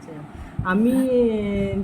আচ্ছা আমি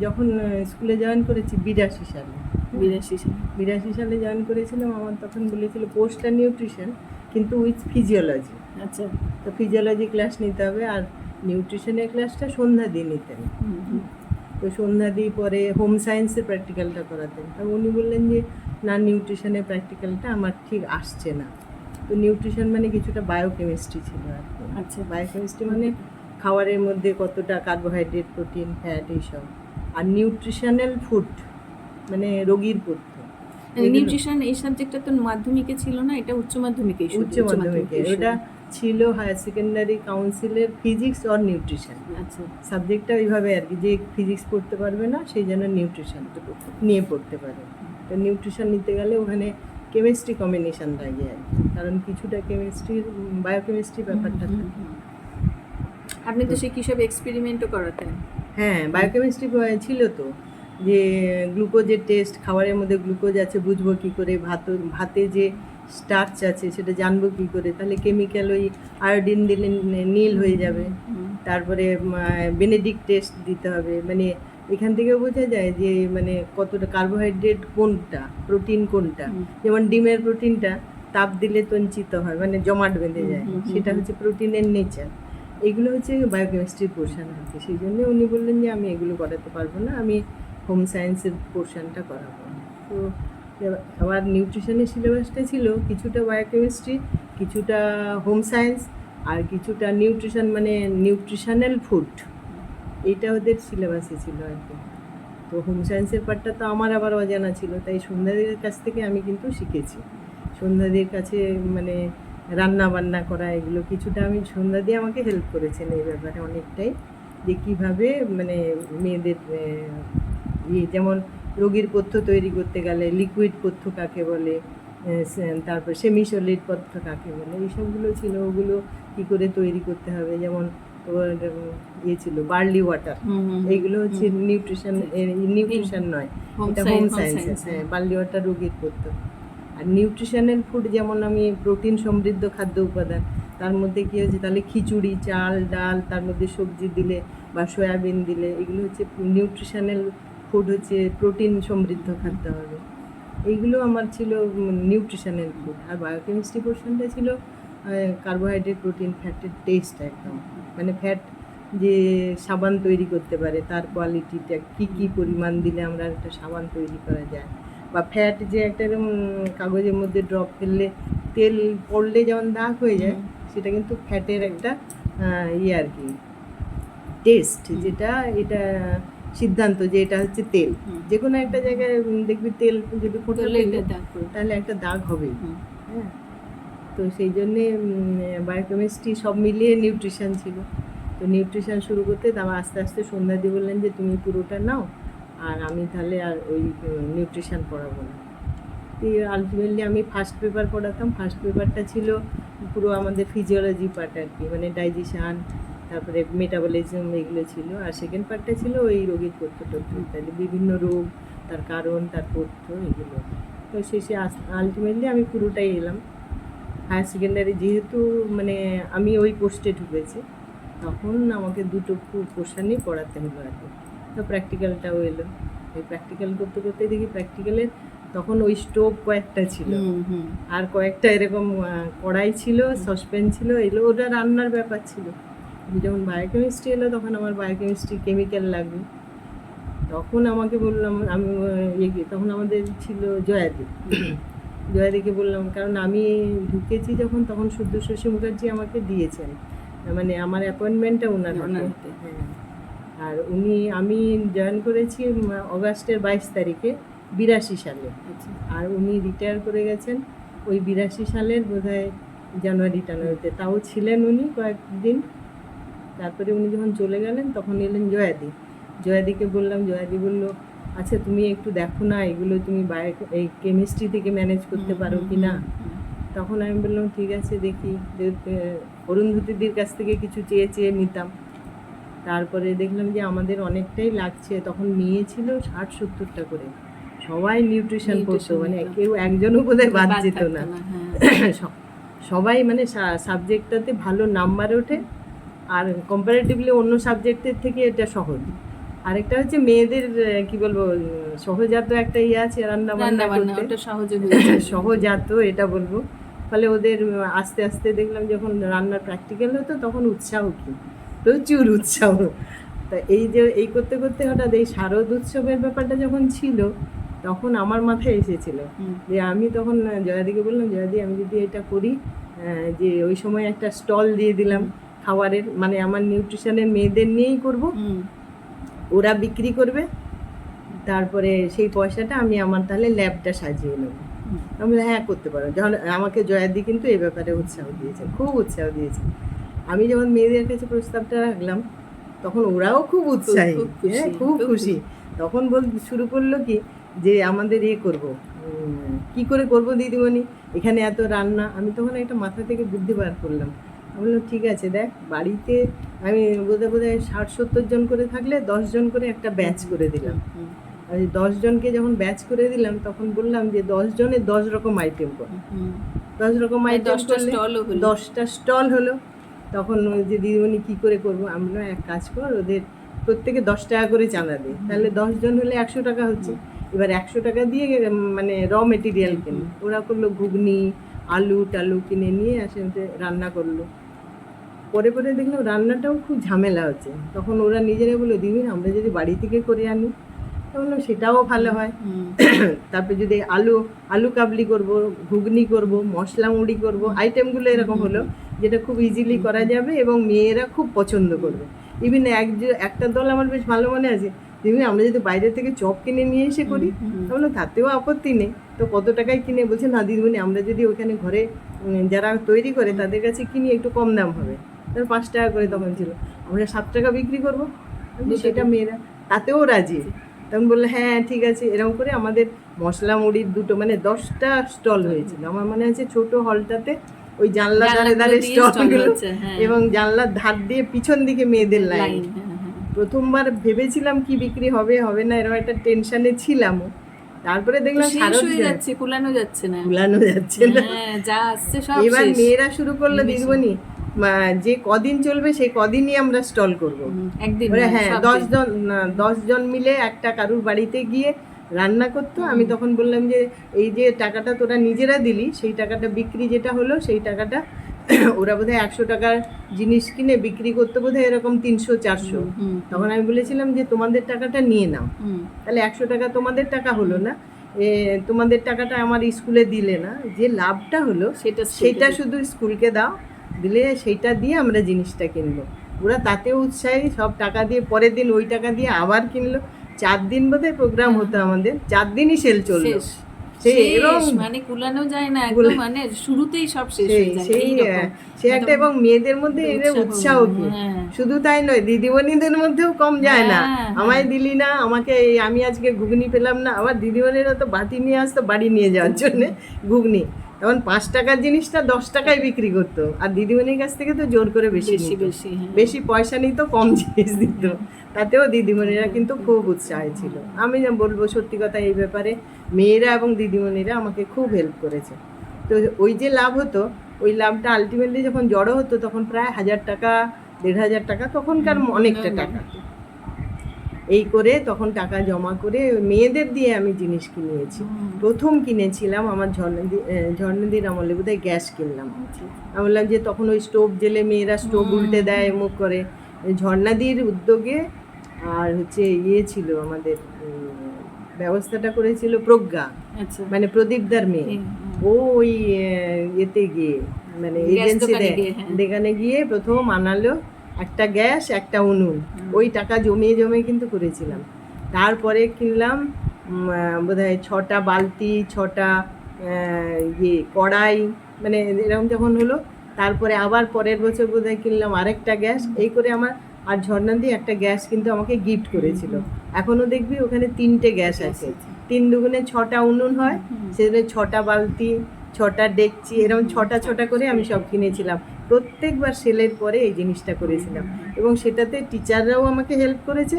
যখন স্কুলে জয়েন করেছি বিরাশি সালে। বিরাশি সালে। বিরাশি সালে জয়েন করেছিলাম আমার তখন বলেছিল পোস্ট আর নিউট্রিশন কিন্তু উইথ ফিজিওলজি আচ্ছা। তো ফিজিওলজি ক্লাস নিতে হবে আর নিউট্রিশনের ক্লাসটা সন্ধ্যা দিয়ে নিতেন। তো সন্ধ্যা দিয়ে পরে হোম সায়েন্সের প্র্যাকটিক্যালটা করাতেন। তা উনি বললেন যে না নিউট্রিশনের প্র্যাকটিক্যালটা আমার ঠিক আসছে না। তো নিউট্রিশন মানে কিছুটা বায়োকেমিস্ট্রি ছিল আর কি। আচ্ছা। বায়োকেমিস্ট্রি মানে খাবারের মধ্যে কতটা কার্বোহাইড্রেট প্রোটিন ফ্যাট এইসব। আর নিউট্রিশনাল ফুড মানে রোগীর পথ্য নিউট্রিশন এই সাবজেক্টটা তো মাধ্যমিকে ছিল না এটা উচ্চ মাধ্যমিকে উচ্চ মাধ্যমিকে ওটা ছিল হায়ার সেকেন্ডারি কাউন্সিলের ফিজিক্স অর নিউট্রিশন আচ্ছা। সাবজেক্টটা ওইভাবে আর কি যে ফিজিক্স পড়তে পারবে না সেই জন্য নিউট্রিশন নিয়ে পড়তে পারে। তো নিউট্রিশন নিতে গেলে ওখানে কেমিস্ট্রি কম্বিনেশন লাগে আর কি। কারণ কিছুটা কেমিস্ট্রির বায়োকেমিস্ট্রি ব্যাপারটা থাকে। আপনি তো সে কিসব এক্সপেরিমেন্টও করাতেন। হ্যাঁ বায়োকেমিস্ট্রি ছিল তো যে গ্লুকোজের টেস্ট খাবারের মধ্যে গ্লুকোজ আছে বুঝব কী করে ভাত ভাতে যে স্টার্চ আছে সেটা জানব কী করে তাহলে কেমিক্যাল ওই আয়োডিন দিলে নীল হয়ে যাবে। তারপরে বেনেডিক টেস্ট দিতে হবে। মানে এখান থেকে বোঝা যায় যে মানে কতটা কার্বোহাইড্রেট কোনটা প্রোটিন কোনটা। যেমন ডিমের প্রোটিনটা তাপ দিলে তঞ্চিত হয় মানে জমাট বেঁধে যায়। সেটা হচ্ছে প্রোটিনের নেচার এগুলো হচ্ছে বায়োকেমিস্ট্রির পোর্শন কি সেই জন্য উনি বললেন যে, আমি এগুলো করাতে পারব না, আমি হোম সায়েন্সের পোর্শনটা করাবো। তো আবার নিউট্রিশনের সিলেবাসটা ছিল, কিছুটা বায়োকেমিস্ট্রি কিছুটা হোম সায়েন্স আর কিছুটা নিউট্রিশন মানে নিউট্রিশনাল ফুড এটা ওদের সিলেবাসে ছিল আর কি। তো হোম সায়েন্সের পার্টটা তো আমার আবার অজানা ছিল, তাই সন্ধ্যাদের কাছ থেকে আমি কিন্তু শিখেছি। সন্ধ্যাদের কাছে মানে রান্না বান্না করা এগুলো কিছুটা আমি সন্ধ্যা দিয়ে আমাকে হেল্প করেছেন এই ব্যাপারে অনেকটাই। যে কীভাবে মানে মেয়েদের ইয়ে যেমন রোগীর পথ্য তৈরি করতে গেলে লিকুইড পথ্য কাকে বলে তারপর সেমি সলিড পথ্য কাকে বলে এইসবগুলো ছিল ওগুলো কী করে তৈরি করতে হবে? যেমন ইয়ে ছিল বার্লি ওয়াটার এইগুলো হচ্ছে নিউট্রিশন নিউট্রিশন নয় এটা হোম সায়েন্সেস হ্যাঁ বার্লি ওয়াটার রোগীর করতো আর নিউট্রিশনাল ফুড যেমন আমি প্রোটিন সমৃদ্ধ খাদ্য উপাদান, তার মধ্যে কী হচ্ছে তাহলে খিচুড়ি, চাল, ডাল, তার মধ্যে সবজি দিলে বা সয়াবিন দিলে, এগুলো হচ্ছে নিউট্রিশনাল ফুড হচ্ছে প্রোটিন সমৃদ্ধ খাদ্য হবে। এইগুলো আমার ছিল নিউট্রিশনাল ফুড আর বায়োকেমিস্ট্রি পোর্শনটা ছিল কার্বোহাইড্রেট প্রোটিন ফ্যাটের টেস্ট একদম। মানে ফ্যাট যে সাবান তৈরি করতে পারে, তার কোয়ালিটিটা কি কি পরিমাণ দিলে আমরা একটা সাবান তৈরি করা যায়। বা ফ্যাট যে একটা এরকম কাগজের মধ্যে ড্রপ ফেললে তেল পড়লে যেমন দাগ হয়ে যায় সেটা কিন্তু ফ্যাটের একটা ইয়ে আর কি টেস্ট যেটা এটা সিদ্ধান্ত যে এটা হচ্ছে তেল। যে কোনো একটা জায়গায় দেখবি তেল যদি ফোটা তাহলে একটা দাগ হবে হ্যাঁ। তো সেই জন্যে বায়োকেমিস্ট্রি সব মিলিয়ে নিউট্রিশন ছিল। তো নিউট্রিশন শুরু করতে তারপর আস্তে আস্তে সন্ধ্যা দিয়ে বললেন যে তুমি পুরোটা নাও আর আমি তাহলে আর ওই নিউট্রিশান পড়াবো না। আলটিমেটলি আমি ফার্স্ট পেপার পড়াতাম। ফার্স্ট পেপারটা ছিল পুরো আমাদের ফিজিওলজি পার্ট আর কি মানে ডাইজেশান তারপরে মেটাবলিজম এগুলো ছিল। আর সেকেন্ড পার্টটা ছিল ওই রোগীর তথ্য তথ্য ইত্যাদি বিভিন্ন রোগ, তার কারণ, তার তথ্য এগুলো। তো শেষে আলটিমেটলি আমি পুরোটাই এলাম। হায়ার সেকেন্ডারি যেহেতু মানে আমি ওই পোস্টে ঢুকেছি, তখন আমাকে দুটো পোর্শনই পড়াতে হলো আর কি। প্র্যাকটিক্যালটাও এলো। ওই প্র্যাকটিক্যাল করতে করতে দেখি প্র্যাকটিক্যালের তখন ওই স্টোভ কয়েকটা ছিল। আর কয়েকটা এরকম কড়াই ছিল সসপ্যান ছিল এগুলো ওটা রান্নার ব্যাপার ছিল। যখন বায়োকেমিস্ট্রি এলো তখন আমার বায়োকেমিস্ট্রি কেমিক্যাল লাগবে তখন আমাকে বললাম আমি ইয়ে তখন আমাদের ছিল জয়াদি। জয়াদিকে বললাম কারণ আমি ঢুকেছি যখন তখন শুদ্ধ শশী মুখার্জি আমাকে দিয়েছেন। মানে আমার অ্যাপয়েন্টমেন্টটা ওনার। হ্যাঁ। আর উনি আমি জয়েন করেছি অগাস্টের বাইশ তারিখে বিরাশি সালে। আচ্ছা। আর উনি রিটায়ার করে গেছেন ওই বিরাশি সালের বোধহয় জানুয়ারি টানুয়ারিতে তাও ছিলেন উনি কয়েকদিন। তারপরে উনি যখন চলে গেলেন তখন এলেন জয়াদি। জয়াদিকে বললাম জয়াদি বলল আচ্ছা তুমি একটু দেখো না এগুলো তুমি বায়ো এই কেমিস্ট্রি থেকে ম্যানেজ করতে পারো কি না। তখন আমি বললাম ঠিক আছে দেখি। অরুন্ধতিদির কাছ থেকে কিছু চেয়ে চেয়ে নিতাম। তারপরে দেখলাম যে আমাদের অনেকটাই লাগছে তখন নিয়েছিল ষাট সত্তরটা করে। সবাই নিউট্রিশন পড়তো Nutrition মানে কেউ একজনও বোধহয় বাদ বাদ যেত না। হ্যাঁ। সবাই মানে সাবজেক্টটাতে ভালো নাম্বার ওঠে আর কম্পারেটিভলি অন্য সাবজেক্টের থেকে এটা সহজ। আরেকটা হচ্ছে মেয়েদের কি বলব সহজাত একটা ইয়ে আছে রান্না বান্না করতে। সহজাত এটা বলব। ফলে ওদের আস্তে আস্তে দেখলাম যখন রান্নার প্র্যাকটিক্যাল হতো তখন উৎসাহ কি? প্রচুর উৎসাহ তা এই যে এই করতে করতে হঠাৎ এই শারদ উৎসবের ব্যাপারটা যখন ছিল তখন আমার মাথায় এসেছিল যে আমি তখন জয়াদিকে বললাম জয়াদি আমি যদি এটা করি যে ওই সময় একটা স্টল দিয়ে দিলাম খাবারের মানে আমার নিউট্রিশনের মেয়েদের নিয়েই করব। ওরা বিক্রি করবে। তারপরে সেই পয়সাটা আমি আমার তাহলে ল্যাবটা সাজিয়ে নেব। আমি হ্যাঁ করতে পারো। যখন আমাকে জয়াদি কিন্তু এই ব্যাপারে উৎসাহ দিয়েছে খুব উৎসাহ দিয়েছে। আমি যখন মেয়েদের কাছে প্রস্তাবটা রাখলাম তখন ওরাও খুব উৎসাহী খুব খুশি, হ্যাঁ খুব খুব খুশি। তখন বল শুরু করল কি যে আমাদের ইয়ে করব। কি করে করব দিদিমণি? এখানে এত রান্না। আমি তখন একটা মাথা থেকে বুদ্ধি বার করলাম। আমি বললাম ঠিক আছে দেখ বাড়িতে আমি বোধহয় বোধহয় ষাট সত্তর জন করে থাকলে দশ জন করে একটা ব্যাচ করে দিলাম। আর এই দশ জনকে যখন ব্যাচ করে দিলাম তখন বললাম যে দশ জনের দশ রকম আইটেম কর। দশ রকম আইটেম হলো। দশটা স্টল হলো। তখন ওই যে দিদিমণি কী করে করব? আমি বললাম, এক কাজ কর ওদের প্রত্যেকে দশ টাকা করে চাঁদা দিই তাহলে দশ জন হলে একশো টাকা হচ্ছে। এবার একশো টাকা দিয়ে মানে র মেটেরিয়াল কিনে। ওরা করল ঘুগনি আলু টালু কিনে নিয়ে আসে রান্না করল। পরে পরে দেখলাম রান্নাটাও খুব ঝামেলা হচ্ছে। তখন ওরা নিজেরা বলল দিদি আমরা যদি বাড়ি থেকে করে আনি তো বললাম সেটাও ভালো হয়। তারপরে যদি আলু আলু কাবলি করব ঘুগনি করব মশলা মুড়ি করব আইটেমগুলো এরকম হলো। যেটা খুব ইজিলি করা যাবে এবং মেয়েরা খুব পছন্দ করবে। ইভিন এক একটা দল আমার বেশ ভালো মনে আছে দিদি আমরা যদি বাইরে থেকে চপ কিনে নিয়ে এসে করি তাহলে তাতেও আপত্তি নেই। তো কত টাকায় কিনে? বলছে না দিদিমণি আমরা যদি ওখানে ঘরে যারা তৈরি করে তাদের কাছে কিনি একটু কম দাম হবে। তাহলে পাঁচ টাকা করে তখন ছিল। আমরা সাত টাকা বিক্রি করব? সেটা মেয়েরা তাতেও রাজি। তখন বলল হ্যাঁ ঠিক আছে। এরকম করে আমাদের মশলা মুড়ির দুটো মানে দশটা স্টল হয়েছিল। আমার মনে আছে ছোট হলটাতে ওই জানলা ধারে ধারে হচ্ছে, হ্যাঁ। এবং জানলার ধার দিয়ে পিছন দিকে মেয়েদের লাইন হ্যাঁ, হ্যাঁ। প্রথমবার ভেবেছিলাম কি বিক্রি হবে হবে না এরকম একটা টেনশনে ছিলাম তারপরে দেখলাম হয়ে যাচ্ছে কুলানো যাচ্ছে না। ভুলানো যাচ্ছে না। যা আসছে সব এবার মেয়েরা শুরু করল দিদিমণি যে কদিন চলবে সেই কদিনই আমরা স্টল করব? একদিন হ্যাঁ দশ জন দশ জন মিলে একটা কারুর বাড়িতে গিয়ে রান্না করতো আমি তখন বললাম যে এই যে টাকাটা তোরা নিজেরা দিলি সেই টাকাটা বিক্রি যেটা হলো সেই টাকাটা ওরা বোধহয় একশো টাকার জিনিস কিনে বিক্রি করতে বোধহয় এরকম তিনশো চারশো। তখন আমি বলেছিলাম যে তোমাদের টাকাটা নিয়ে নাও। তাহলে একশো টাকা তোমাদের টাকা হলো না। তোমাদের টাকাটা আমার স্কুলে দিলে না। যে লাভটা হলো সেটা সেটা শুধু স্কুলকে দাও। দিলে সেইটা দিয়ে আমরা জিনিসটা কিনবো। ওরা তাতেও উৎসাহী সব টাকা দিয়ে পরের দিন ওই টাকা দিয়ে আবার কিনলো। চার দিন বোধহয় প্রোগ্রাম হতো আমাদের। চার দিনই সেল চলল। মানে কুলানো যায় না মানে শুরুতেই সব শেষ হয়ে যায় সে একটা এবং মেয়েদের মধ্যে এদের উৎসাহ কি? হ্যাঁ। শুধু তাই নয় দিদিমণিদের মধ্যেও কম যায় না। হ্যাঁ, আমায় দিলি না আমাকে আমি আজকে ঘুগনি পেলাম না আবার দিদিমণিরা তো বাটি নিয়ে আসতো বাড়ি নিয়ে যাওয়ার জন্য ঘুগনি। তখন পাঁচ টাকার জিনিসটা দশ টাকায় বিক্রি করতো। আর দিদিমণির কাছ থেকে তো জোর করে বেশি বেশি বেশি হ্যাঁ। বেশি পয়সা নিত কম জিনিস দিত। তাতেও দিদিমণিরা কিন্তু খুব উৎসাহী ছিল। আমি যা বলব সত্যি কথা এই ব্যাপারে মেয়েরা এবং দিদিমণিরা আমাকে খুব হেল্প করেছে। তো ওই যে লাভ হতো ওই লাভটা আলটিমেটলি যখন জড়ো হতো তখন প্রায় হাজার টাকা দেড় হাজার টাকা তখনকার অনেকটা টাকা। এই করে তখন টাকা জমা করে মেয়েদের দিয়ে আমি জিনিস কিনিয়েছি হুম, প্রথম কিনেছিলাম আমার ঝর্ণাদি ঝর্ণাদির আমলে বোধহয় গ্যাস কিনলাম। আমি বললাম যে তখন ওই স্টোভ জেলে মেয়েরা স্টোভ উল্টে দেয় মুখ করে। ঝর্ণাদির উদ্যোগে আর হচ্ছে ইয়ে ছিল আমাদের ব্যবস্থাটা করেছিল প্রজ্ঞা। আচ্ছা। মানে প্রদীপদার মেয়ে। ও ওই ইয়েতে গিয়ে মানে এজেন্সিতে গিয়ে, হ্যাঁ। গিয়ে প্রথম আনালো। একটা গ্যাস একটা উনুন। ওই টাকা জমিয়ে জমিয়ে কিন্তু করেছিলাম। তারপরে কিনলাম বোধহয় ছটা বালতি ছটা ইয়ে কড়াই মানে এরকম যখন হলো তারপরে আবার পরের বছর বোধহয় কিনলাম আরেকটা গ্যাস। এই করে আমার আর ঝর্ণা দিয়ে একটা গ্যাস কিন্তু আমাকে গিফট করেছিল। এখনও দেখবি ওখানে তিনটে গ্যাস আছে। তিন দুগুণে ছটা উনুন হয়। সেখানে ছটা বালতি ছটা ডেকচি এরকম ছটা ছটা করে আমি সব কিনেছিলাম। প্রত্যেকবার সেলের পরে এই জিনিসটা করেছিলাম। এবং সেটাতে টিচাররাও আমাকে হেল্প করেছে।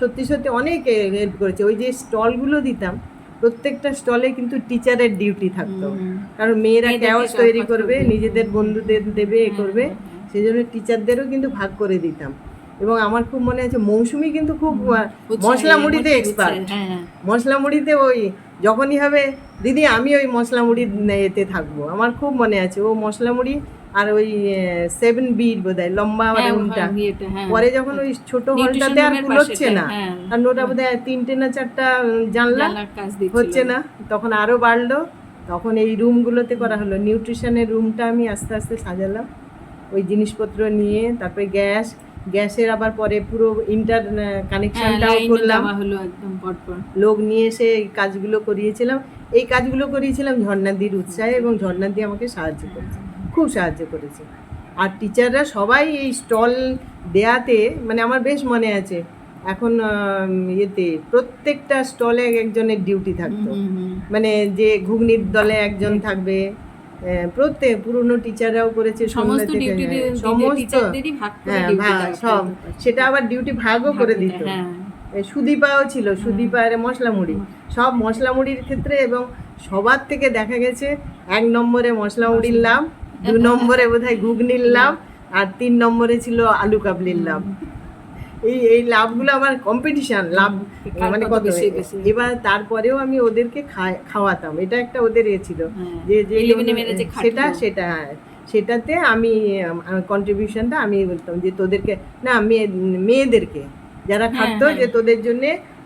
সত্যি সত্যি অনেক হেল্প করেছে। ওই যে স্টলগুলো দিতাম প্রত্যেকটা স্টলে কিন্তু টিচারের ডিউটি থাকতো। কারণ মেয়েরা ক্যাওস তৈরি করবে নিজেদের বন্ধুদের দেবে এ করবে। সেই জন্য টিচারদেরও কিন্তু ভাগ করে দিতাম। এবং আমার খুব মনে আছে মৌসুমি কিন্তু খুব মশলা মুড়িতে এক্সপার্ট হ্যাঁ মশলা মুড়িতে ওই যখনই হবে দিদি আমি ওই মশলা মুড়ি এতে থাকব। আমার খুব মনে আছে ও মশলা মুড়ি আর ওই সেভেন বিট বোধ হয় লম্বা হ্যাঁ, রুমটা হ্যাঁ। পরে যখন ওই ছোট হলটাতে আর কুলোচ্ছে না হ্যাঁ। আর ওটা বোধ হয় তিনটে না চারটা জানলা। হচ্ছে না তখন আরও বাড়লো। তখন এই রুমগুলোতে করা হলো। নিউট্রিশনের রুমটা আমি আস্তে আস্তে সাজালাম। ওই জিনিসপত্র নিয়ে তারপরে গ্যাস গ্যাসের আবার পরে পুরো ইন্টার হ্যাঁ, কানেকশনটাও করলাম। হলো একদম। লোক নিয়ে এসে এই কাজগুলো করিয়েছিলাম। এই কাজগুলো করিয়েছিলাম ঝর্ণাদির উৎসাহে এবং ঝর্ণাদি আমাকে সাহায্য করেছে খুব সাহায্য করেছে। আর টিচাররা সবাই এই স্টল দেয়াতে মানে আমার বেশ মনে আছে এখন ইয়েতে প্রত্যেকটা স্টলে একজনের ডিউটি থাকতো। মানে যে ঘুগনির দলে একজন থাকবে প্রত্যেক পুরনো টিচাররাও করেছে সমস্ত হ্যাঁ, সমস্ত হ্যাঁ সব। সেটা আবার ডিউটি ভাগও করে দিত। হ্যাঁ। সুদীপাও ছিল সুদীপা আর মশলা মুড়ি সব মশলা মুড়ির ক্ষেত্রে এবং সবার থেকে দেখা গেছে এক নম্বরে মশলা মুড়ির লাভ দু নম্বরে বোধহয় ঘুগনির লাভ আর তিন নম্বরে ছিল আলু কাবলির লাভ এই এই লাভগুলো আমার কম্পিটিশন লাভ মানে কত। এবার তারপরেও আমি ওদেরকে খাওয়াতাম এটা একটা ওদের এ ছিল হ্যাঁ। যে যে। সেটা সেটা হ্যাঁ। সেটাতে আমি কন্ট্রিবিউশনটা আমি বলতাম যে তোদেরকে না মেয়ে মেয়েদেরকে যারা হ্যাঁ, খাটতো হ্যাঁ। যে তোদের জন্য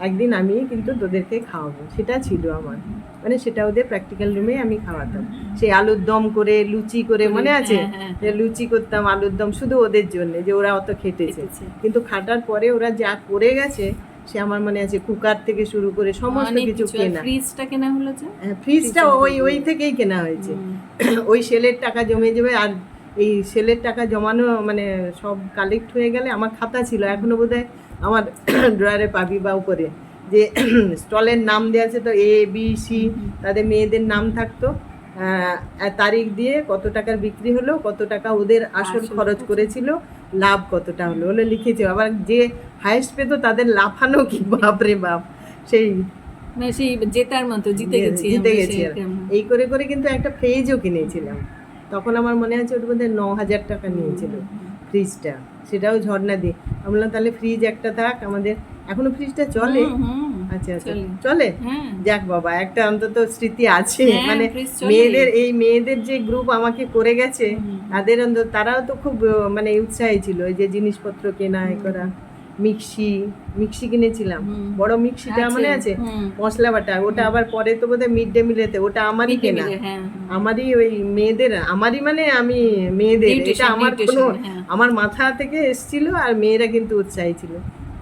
একদিন আমি কিন্তু তোদেরকে খাওয়াবো সেটা ছিল আমার মানে সেটা ওদের প্র্যাকটিক্যাল রুমে আমি খাওয়াতাম। সেই আলুর দম করে লুচি করে মনে আছে? হ্যাঁ, হ্যাঁ। যে লুচি করতাম আলুর দম শুধু ওদের জন্য যে ওরা অত খেটেছে। কিন্তু খাটার পরে ওরা যা করে গেছে সে আমার মনে আছে কুকার থেকে শুরু করে সমস্ত কিছু কেনা। ফ্রিজটা কেনা হলো হ্যাঁ, ফ্রিজটা ওই ওই থেকেই কেনা হয়েছে। ওই সেলের টাকা জমে যাবে আর এই সেলের টাকা জমানো মানে সব কালেক্ট হয়ে গেলে আমার খাতা ছিল। এখনও বোধহয় আমার ড্রয়ারে পাবি বা উপরে। যে স্টলের নাম দেওয়া আছে তো এ বি সি তাদের মেয়েদের নাম থাকতো। তারিখ দিয়ে কত টাকার বিক্রি হলো কত টাকা ওদের আসল খরচ। করেছিল লাভ কতটা হলো হলো লিখেছে। আবার যে হাইস্ট পেতো তাদের লাফানো কি বাপরে বাপ। সেই মানে সেই জেতার মতো জিতে গেছি জিতে গেছি। এই করে করে কিন্তু একটা ফ্রিজও কিনেছিলাম। তখন আমার মনে আছে ওর মধ্যে ন হাজার টাকা নিয়েছিল ফ্রিজটা সেটাও ঝর্ণা দিয়ে। আমি বললাম তাহলে ফ্রিজ একটা থাক আমাদের এখনও ফ্রিজটা চলে? আচ্ছা আচ্ছা। চলে। হ্যাঁ। যাক বাবা একটা অন্তত স্মৃতি আছে। হ্যাঁ, মানে মেয়েদের এই মেয়েদের যে গ্রুপ আমাকে করে গেছে তাদের অন্তত তারাও তো খুব মানে উৎসাহী ছিল। এই যে জিনিসপত্র কেনা করা মিক্সি মিক্সি কিনেছিলাম। বড় মিক্সিটা মনে আছে? মশলা বাটা ওটা আবার পরে তো বোধহয় মিড ডে মিলেতে ওটা আমারই কেনা। হ্যাঁ আমারই ওই মেয়েদের আমারই মানে আমি মেয়েদের। এটা আমার কোনো। আমার মাথা থেকে এসছিল আর মেয়েরা কিন্তু উৎসাহী ছিল।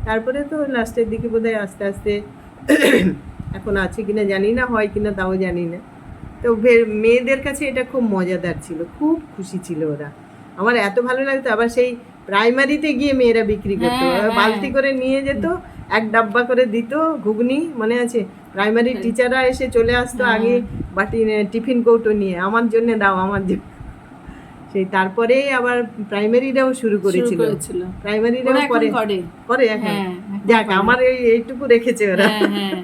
তারপরে তো লাস্টের দিকে বোধহয় আস্তে আস্তে এখন আছে কিনা জানি না হয় কিনা তাও জানি না। তো মেয়েদের কাছে এটা খুব মজাদার ছিল খুব খুশি ছিল ওরা। আমার এত ভালো লাগতো আবার সেই প্রাইমারিতে গিয়ে মেয়েরা বিক্রি করতো। হ্যাঁ, হ্যাঁ। বালতি করে নিয়ে যেত এক ডাব্বা করে দিত ঘুগনি মনে আছে? প্রাইমারি হ্যাঁ। টিচাররা এসে চলে আসতো আগে বাটি টিফিন কৌটো নিয়ে আমার জন্য দাও আমার জন্য। সেই তারপরে আবার প্রাইমারিরাও শুরু শুরু করেছিল। প্রাইমারিরাও এখন করে। এখন। হ্যাঁ, যাক আমার এই এইটুকু রেখেছে ওরা। হ্যাঁ হ্যাঁ।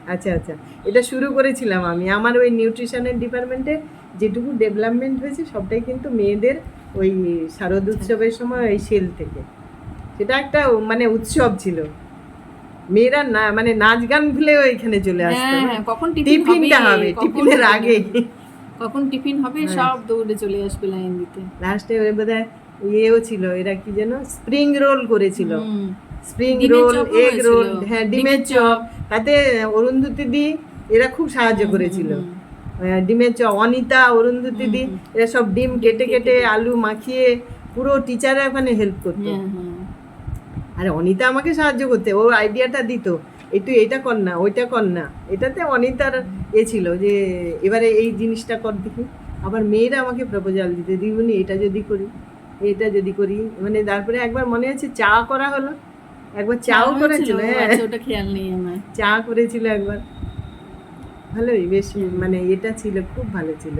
আচ্ছা আচ্ছা। এটা শুরু করেছিলাম আমি। আমার ওই নিউট্রিশনের ডিপার্টমেন্টে যেটুকু ডেভেলপমেন্ট হয়েছে সবটাই কিন্তু মেয়েদের ওই শারদ আচ্ছা। উৎসবের সময় ওই সেল থেকে। সেটা একটা মানে উৎসব ছিল। মেয়েরা না মানে নাচ গান ভুলেও এখানে চলে আসতো। হ্যাঁ হ্যাঁ কখন টিফিনটা হবে টিফিনের আগে। কখন টিফিন হবে হ্যাঁ। সব দৌড়ে চলে আসবে লাইন দিতে। লাস্টে বোধ হয় ইয়েও ছিল এরা কি যেন স্প্রিং রোল করেছিল। স্প্রিং রোল এগ রোল হ্যাঁ ডিমের চপ। তাতে অরুন্ধতি দি এরা খুব সাহায্য করেছিল। ডিমের চপ অনিতা অরুন্ধতি দি এরা সব ডিম কেটে কেটে আলু মাখিয়ে পুরো টিচাররা ওখানে হেল্প করতো। হ্যাঁ হ্যাঁ। আর অনিতা আমাকে সাহায্য করতে ও আইডিয়াটা দিত। তুই এটা কর না ওইটা কর না। এটাতে অনিতার এ ছিল যে এবারে এই জিনিসটা কর দেখি। আবার মেয়েরা আমাকে প্রপোজাল দিতে দিবনি এটা যদি করি এটা যদি করি। মানে তারপরে একবার মনে আছে চা করা হলো। একবার চাও করেছিল হ্যাঁ। আচ্ছা, ওটা খেয়াল নেই আমার। চা করেছিল একবার। ভালোই বেশ মানে এটা ছিল খুব ভালো ছিল।